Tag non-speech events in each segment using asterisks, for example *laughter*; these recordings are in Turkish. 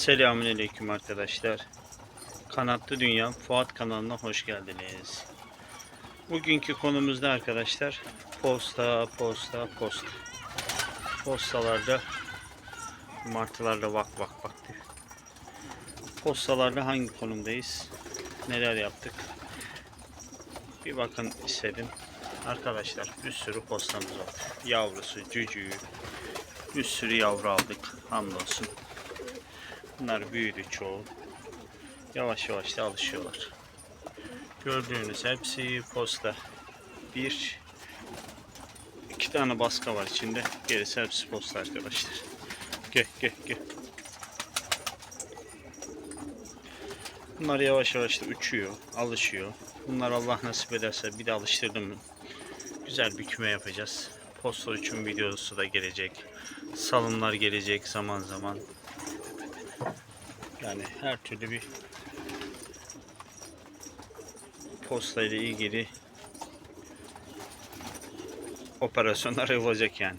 Selamünaleyküm arkadaşlar. Kanatlı Dünya Fuat kanalına hoş geldiniz. Bugünkü konumuzda arkadaşlar posta, posta, posta. Postalarda martılarla bak bak bak diyor. Postalarda hangi konumdayız? Neler yaptık? Bir bakın istedim. Arkadaşlar bir sürü postamız var. Yavrusu, cücüğü. Bir sürü yavru aldık. Hamdolsun. Bunlar büyüdü çoğu. Yavaş yavaş da alışıyorlar. Gördüğünüz hepsi posta. Bir, iki tane baska var içinde. Gerisi hepsi posta arkadaşlar. Gel gel gel. Bunlar yavaş yavaş da uçuyor, alışıyor. Bunlar Allah nasip ederse bir de alıştırdım güzel bir küme yapacağız. Posta uçum videosu da gelecek. Salımlar gelecek zaman zaman. Yani her türlü bir posta ile ilgili operasyonlar olacak yani.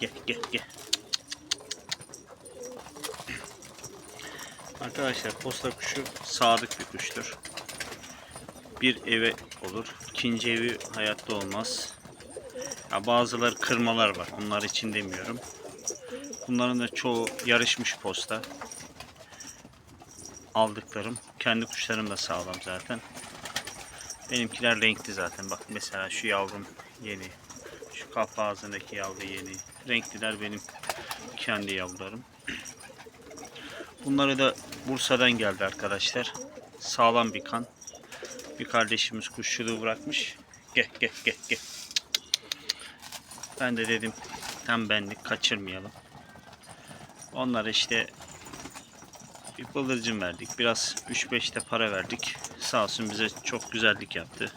Gel gel gel. Arkadaşlar posta kuşu sadık bir kuştur. Bir eve olur. ikinci evi hayatta olmaz. Ya bazıları kırmalar var. Onlar için demiyorum. Bunların da çoğu yarışmış posta. Aldıklarım. Kendi kuşlarım da sağlam zaten. Benimkiler renkli zaten. Bak mesela şu yavrum yeni. Şu kafa ağzındaki yavru yeni. Renkliler benim kendi yavrularım. Bunları da Bursa'dan geldi arkadaşlar. Sağlam bir kan. Bir kardeşimiz kuşçuluğu bırakmış. Gel gel gel gel. Ben de dedim tam benlik kaçırmayalım. Onlara işte bir bıldırcın verdik. Biraz 3-5 de para verdik. Sağ olsun bize çok güzellik yaptı.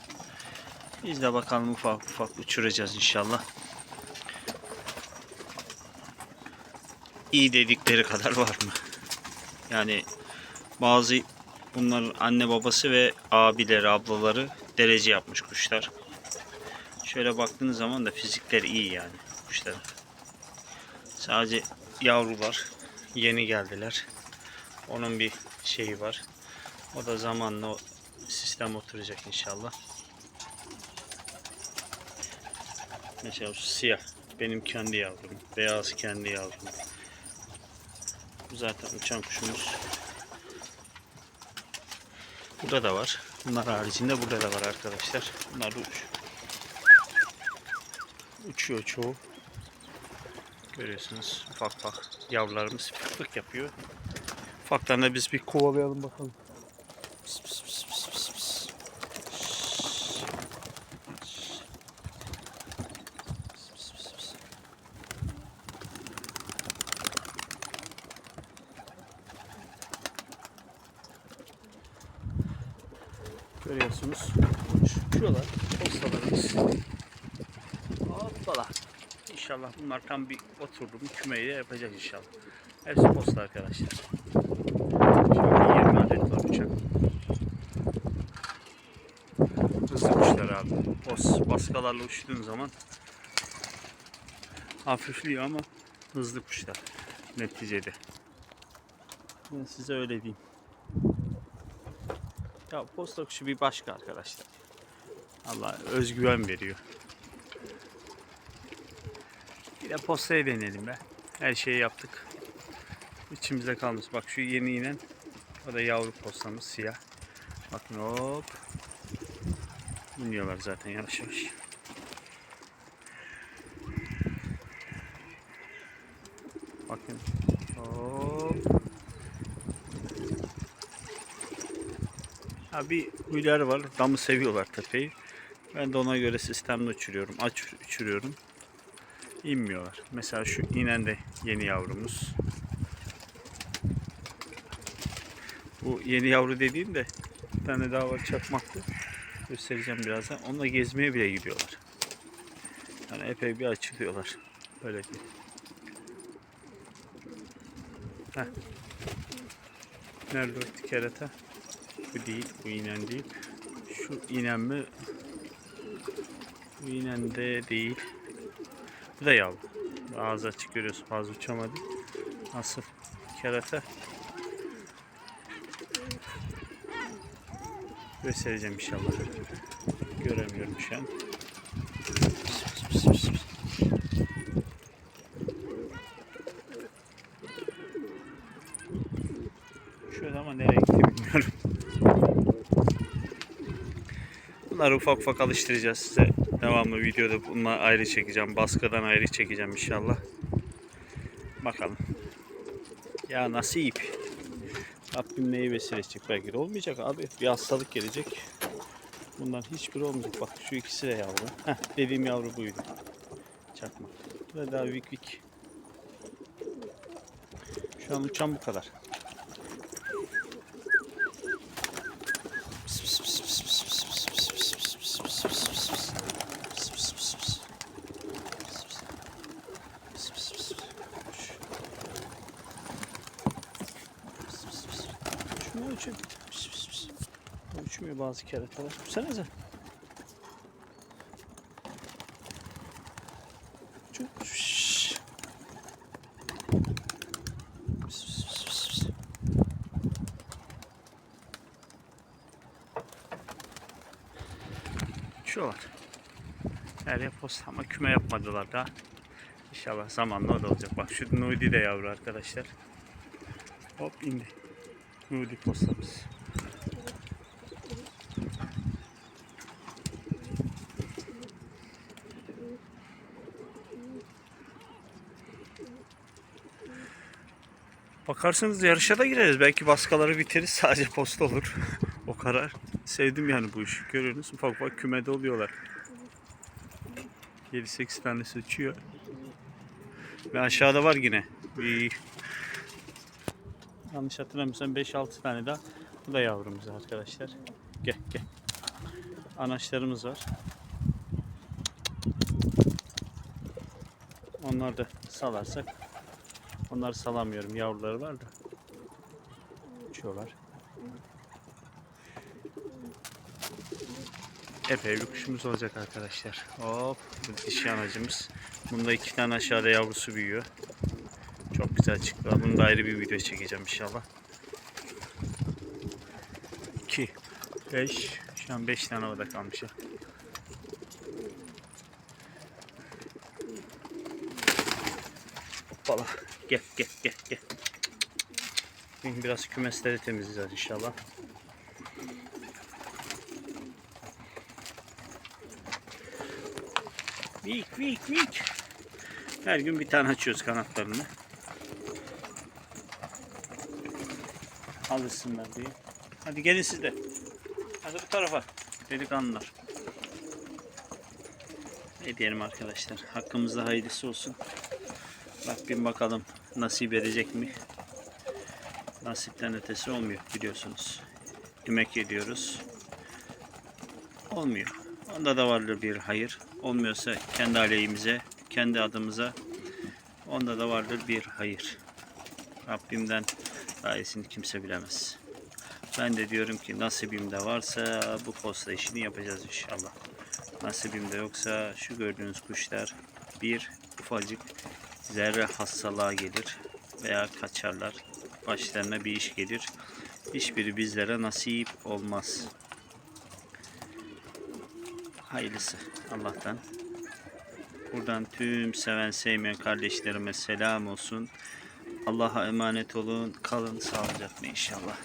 Biz de bakalım ufak ufak uçuracağız inşallah. İyi dedikleri kadar var mı? Yani bazı bunların anne babası ve abileri, ablaları derece yapmış kuşlar. Şöyle baktığınız zaman da fizikleri iyi yani kuşların. Sadece yavrular yeni geldiler. Onun bir şeyi var. O da zamanla sistem oturacak inşallah. Mesela siyah benim kendi yavrum. Beyaz kendi yavrum. Bu zaten uçan kuşumuz. Burada da var. Bunlar haricinde burada da var arkadaşlar. Bunlar da uç. Uçuyor çoğu. Görüyorsunuz ufak ufak yavrularımız fıklık yapıyor. Ufaktan da biz bir kovalayalım bakalım. Pıs. Pıs pıs pıs pıs. Görüyorsunuz. Uçuyorlar. Postalarımız. Hoppala. İnşallah bunlar tam bir oturdu mu kümeyi yapacak inşallah. Hepsi posta arkadaşlar. Şöyle 20 adet var uçak. Hızlı kuşlar abi. Bos, baskalarla uçtuğun zaman hafifliyor ama hızlı kuşlar neticede. Ben size öyle diyeyim. Ya posta kuşu bir başka arkadaşlar. Allah özgüven veriyor. Bir de postaya deneyelim be. Her şeyi yaptık. İçimizde kalmış. Bak şu yeni inen. O da yavru postamız siyah. Bakın hop. İniyorlar zaten yavaş yavaş. Bakın. Hop. Ha bir huylar var. Damı seviyorlar tepeyi. Ben de ona göre sistemle uçuruyorum. Aç uçuruyorum. İnmiyorlar. Mesela şu inen de yeni yavrumuz. Bu yeni yavru dediğim de bir tane daha var çakmaklı. Göstereceğim birazdan. Onunla gezmeye bile gidiyorlar. Yani epey bir açılıyorlar. Böyle. Heh. Nerede o kerata? Bu değil, bu inen değil. Şu inen mi? Bu inen de değil. Bu da yavru. Ağzı açık görüyorsun fazla uçamadı. Nasıl? Kerata. Göstereceğim inşallah. Göremiyorum şu an. Şöyle ama nereye gitti bilmiyorum. Bunları ufak ufak alıştıracağız size. Devamlı videoda bununla ayrı çekeceğim. Baskıdan ayrı çekeceğim inşallah. Bakalım. Ya nasip. Rabbim neyi vesile edecek belki de olmayacak abi. Bir hastalık gelecek. Bundan hiçbiri olmayacak. Bak şu ikisi de yavru. Heh, dediğim yavru buydu. Çakmak. Da daha vik vik. Şu an uçan bu kadar. Şuna uçuyor. Pis, pis, pis. Uçmuyor bazı keratalar. Şşş. Pis, pis, pis, pis. Uçuyorlar. Her yer ama küme yapmadılar daha. İnşallah zamanla o da olacak. Bak şu Nudi de yavru arkadaşlar. Hop indi. Nudi postamız. Bakarsanız yarışa da gireriz. Belki baskaları bitiririz. *laughs* Sadece posta olur. o karar. Sevdim yani bu işi. Görüyorsunuz ufak ufak kümede oluyorlar. 7-8 tanesi uçuyor. Ve aşağıda var yine. Bir yanlış hatırlamıyorsam 5-6 tane daha. Bu da yavrumuz arkadaşlar. Gel gel. Anaçlarımız var. Onlar da salarsak. Onları salamıyorum. Yavruları var da. Uçuyorlar. Epey bir olacak arkadaşlar. Hop. Dişi anacımız. Bunda iki tane aşağıda yavrusu büyüyor. Güzel çıktı. Bunu da ayrı bir video çekeceğim inşallah. 2 5 Şu an 5 tane orada kalmış ya. Hoppala. Gel gel gel gel. Şimdi biraz kümesleri temizleyeceğiz inşallah. Vik vik vik. Her gün bir tane açıyoruz kanatlarını. Alışsınlar diye. Hadi gelin siz de. Hadi bu tarafa. Delikanlılar. Ne diyelim arkadaşlar. Hakkımızda hayırlısı olsun. Rabbim bakalım nasip edecek mi? Nasipten ötesi olmuyor biliyorsunuz. Emek ediyoruz. Olmuyor. Onda da vardır bir hayır. Olmuyorsa kendi aleyhimize, kendi adımıza onda da vardır bir hayır. Rabbimden daha iyisini kimse bilemez. Ben de diyorum ki nasibimde varsa bu posta işini yapacağız inşallah. Nasibimde yoksa şu gördüğünüz kuşlar bir ufacık zerre hastalığa gelir veya kaçarlar. Başlarına bir iş gelir. Hiçbiri bizlere nasip olmaz. Hayırlısı Allah'tan. Buradan tüm seven sevmeyen kardeşlerime selam olsun. Allah'a emanet olun. Kalın sağlıcakla inşallah.